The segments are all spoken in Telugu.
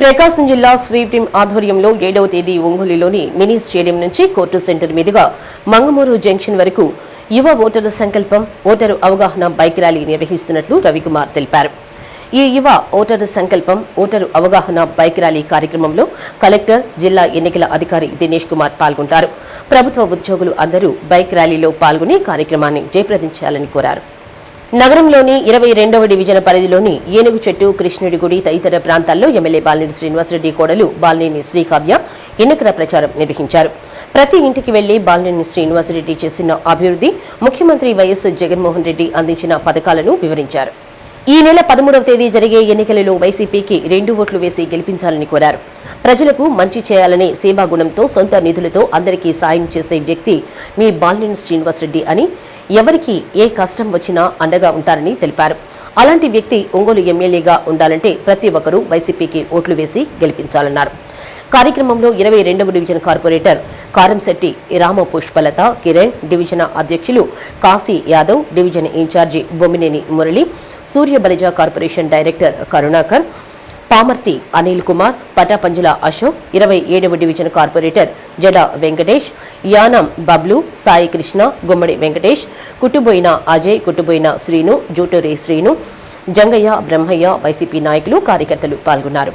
ప్రకాశం జిల్లా స్వీప్ టీం ఆధ్వర్యంలో ఏడవ తేదీ ఒంగోలులోని మినీ స్టేడియం నుంచి కోర్టు సెంటర్ మీదుగా మంగమూరు జంక్షన్ వరకు యువ ఓటరు సంకల్పం ఓటరు అవగాహన బైక్ ర్యాలీ నిర్వహిస్తున్నట్లు రవికుమార్ తెలిపారు. ఈ యువ ఓటరు సంకల్పం ఓటరు అవగాహన బైక్ ర్యాలీ కార్యక్రమంలో కలెక్టర్ జిల్లా ఎన్నికల అధికారి దినేష్ కుమార్ పాల్గొంటారు. ప్రభుత్వ ఉద్యోగులు అందరూ బైక్ ర్యాలీలో పాల్గొని కార్యక్రమాన్ని జయప్రదించాలని కోరారు. నగరంలోని ఇరవై రెండవ డివిజన్ పరిధిలోని ఏనుగు చెట్టు కృష్ణుడి గుడి తదితర ప్రాంతాల్లో ఎమ్మెల్యే బాలినేని శ్రీనివాసరెడ్డి కోడలు బాలినేని శ్రీకావ్య ఎన్నికల ప్రచారం నిర్వహించారు. ప్రతి ఇంటికి వెళ్ళి బాలినేని శ్రీనివాసరెడ్డి చేసిన అభివృద్ధి ముఖ్యమంత్రి వైఎస్ జగన్మోహన్ రెడ్డి అందించిన పథకాలను వివరించారు. ఈ నెల పదమూడవ తేదీ జరిగే ఎన్నికలలో వైసీపీకి రెండు ఓట్లు వేసి గెలిపించాలని కోరారు. ప్రజలకు మంచి చేయాలనే సేవాగుణంతో సొంత నిధులతో అందరికీ సాయం చేసే వ్యక్తి మీ బాలినేని శ్రీనివాసరెడ్డి అని ఎవరికి ఏ కష్టం వచ్చినా అండగా ఉంటారని తెలిపారు. అలాంటి వ్యక్తి ఒంగోలు ఎమ్మెల్యేగా ఉండాలంటే ప్రతి ఒక్కరూ వైసీపీకి ఓట్లు వేసి గెలిపించాలన్నారు. కార్యక్రమంలో ఇరవై రెండవ division corporator Karamsetti Rama Pushpalatha Kiran division అధ్యక్షులు Kashi Yadav division incharge Bommineni Murali Surya Balija corporation director Karunakar Pamarthi Anil Kumar Patapanjala Ashok ఇరవై ఏడవ division corporator Jada Venkatesh Yanam Bablu Sai Krishna Gummadi Venkatesh Kuttuboina Ajay Kuttuboina Srinu Juturi Srinu Jangaiah Brahmaiah YCP నాయకులు కార్యకర్తలు పాల్గొన్నారు.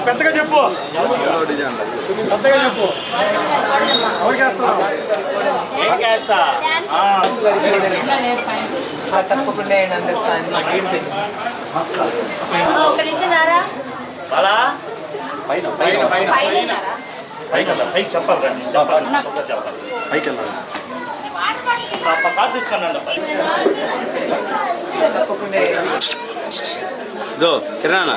పెద్దగా చెప్పు. పెద్దగా చెప్పు. ఒక నిమిషం రారా అలా పైన పైన. పైన పైకి వెళ్దాం. పైకి చెప్పాలి రండి. చెప్పాలి. ఒకసారి చెప్పాలి. పైకి వెళ్ళాలి కార్ తీసుకున్నాను కిరణా.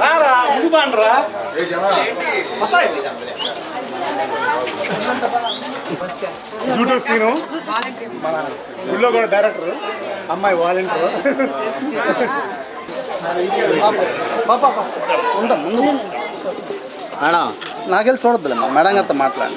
రారా ముందు బాండ్రా. యూట్యూబ్ సీను మన ఊళ్ళో కూడా డైరెక్టర్. అమ్మాయి వాలంటీర్. మేడం నాకెళ్ళి చూడొద్దులే మేడం గారితో మాట్లాడి